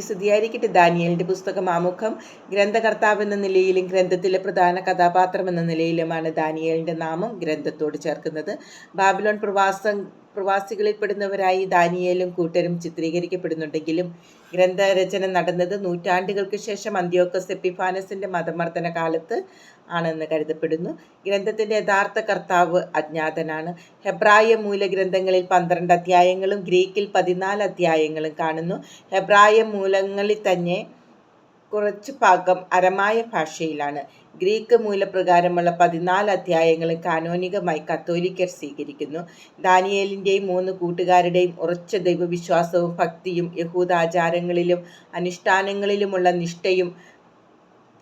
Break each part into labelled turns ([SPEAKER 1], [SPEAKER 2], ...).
[SPEAKER 1] ഈശോമിശിഹായ്ക്ക് സ്തുതിയായിരിക്കട്ടെ. ദാനിയലിന്റെ പുസ്തകം ആമുഖം. ഗ്രന്ഥകർത്താവ് എന്ന നിലയിലും ഗ്രന്ഥത്തിലെ പ്രധാന കഥാപാത്രം എന്ന നിലയിലുമാണ് ദാനിയലിന്റെ നാമം ഗ്രന്ഥത്തോട് ചേർക്കുന്നത്. ബാബിലോൺ പ്രവാസം പ്രവാസികളിൽപ്പെടുന്നവരായി ദാനിയേലും കൂട്ടരും ചിത്രീകരിക്കപ്പെടുന്നുണ്ടെങ്കിലും ഗ്രന്ഥരചന നടന്നത് നൂറ്റാണ്ടുകൾക്ക് ശേഷം അന്ത്യോക്കസ് എപ്പിഫാനസിന്റെ മതമർദ്ദന കാലത്ത് ആണെന്ന് കരുതപ്പെടുന്നു. ഗ്രന്ഥത്തിന്റെ യഥാർത്ഥ കർത്താവ് അജ്ഞാതനാണ്. ഹെബ്രായ മൂലഗ്രന്ഥങ്ങളിൽ പന്ത്രണ്ട് അധ്യായങ്ങളും ഗ്രീക്കിൽ പതിനാല് അധ്യായങ്ങളും കാണുന്നു. ഹെബ്രായ മൂലങ്ങളിൽ തന്നെ കുറച്ച് ഭാഗം അരമായ ഭാഷയിലാണ്. ഗ്രീക്ക് മൂലപ്രകാരമുള്ള പതിനാല് അധ്യായങ്ങളും കാനോനികമായി കത്തോലിക്കർ സ്വീകരിക്കുന്നു. ദാനിയേലിന്റെയും മൂന്ന് കൂട്ടുകാരുടെയും ഉറച്ച ദൈവവിശ്വാസവും ഭക്തിയും യഹൂദാചാരങ്ങളിലും അനുഷ്ഠാനങ്ങളിലുമുള്ള നിഷ്ഠയും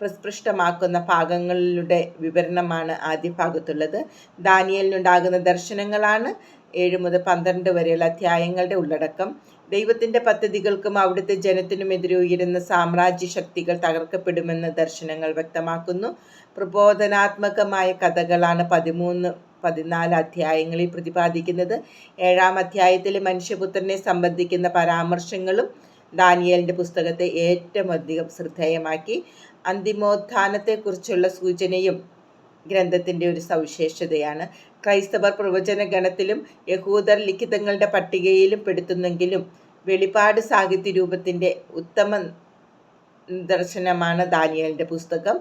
[SPEAKER 1] പ്രസ്പൃഷ്ടമാക്കുന്ന ഭാഗങ്ങളുടെ വിവരണമാണ് ആദ്യ ഭാഗത്തുള്ളത്. ദാനിയലിനുണ്ടാകുന്ന ദർശനങ്ങളാണ് ഏഴ് മുതൽ പന്ത്രണ്ട് വരെയുള്ള അധ്യായങ്ങളുടെ ഉള്ളടക്കം. ദൈവത്തിന്റെ പദ്ധതികൾക്കും അവിടുത്തെ ജനത്തിനുമെതിരെ ഉയരുന്ന സാമ്രാജ്യ ശക്തികൾ തകർക്കപ്പെടുമെന്ന് ദർശനങ്ങൾ വ്യക്തമാക്കുന്നു. പ്രബോധനാത്മകമായ കഥകളാണ് പതിമൂന്ന് പതിനാല് അധ്യായങ്ങളിൽ പ്രതിപാദിക്കുന്നത്. ഏഴാം അധ്യായത്തിലെ മനുഷ്യപുത്രനെ സംബന്ധിക്കുന്ന പരാമർശങ്ങളും ദാനിയലിന്റെ പുസ്തകത്തെ ഏറ്റവും അധികം ശ്രദ്ധേയമാക്കി. അന്തിമോത്ഥാനത്തെക്കുറിച്ചുള്ള സൂചനയും ഗ്രന്ഥത്തിന്റെ ഒരു സവിശേഷതയാണ്. ക്രൈസ്തവർ പ്രവചന ഗണത്തിലും യഹൂദർ ലിഖിതങ്ങളുടെ പട്ടികയിലും പെടുത്തുന്നെങ്കിലും വെളിപാട് സാഹിത്യ രൂപത്തിന്റെ ഉത്തമ ദർശനമാണ് ദാനിയലിന്റെ പുസ്തകം.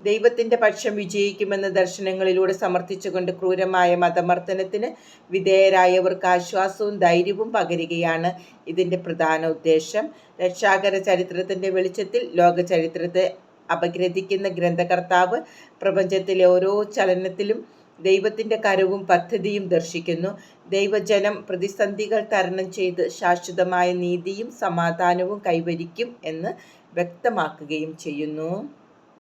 [SPEAKER 1] ദൈവത്തിന്റെ പക്ഷം വിജയിക്കുമെന്ന ദർശനങ്ങളിലൂടെ സമർത്ഥിച്ചുകൊണ്ട് ക്രൂരമായ മതമർദ്ദനത്തിന് വിധേയരായവർക്ക് ആശ്വാസവും ധൈര്യവും പകരുകയാണ് ഇതിന്റെ പ്രധാന ഉദ്ദേശം. രക്ഷാകര ചരിത്രത്തിന്റെ വെളിച്ചത്തിൽ ലോക ചരിത്രത്തെ അപഗ്രഥിക്കുന്ന ഗ്രന്ഥകർത്താവ് പ്രപഞ്ചത്തിലെ ഓരോ ചലനത്തിലും ദൈവത്തിന്റെ കരവും പദ്ധതിയും ദർശിക്കുന്നു. ദൈവജനം പ്രതിസന്ധികൾ തരണം ചെയ്ത് ശാശ്വതമായ നീതിയും സമാധാനവും കൈവരിക്കും എന്ന് വ്യക്തമാക്കുകയും ചെയ്യുന്നു.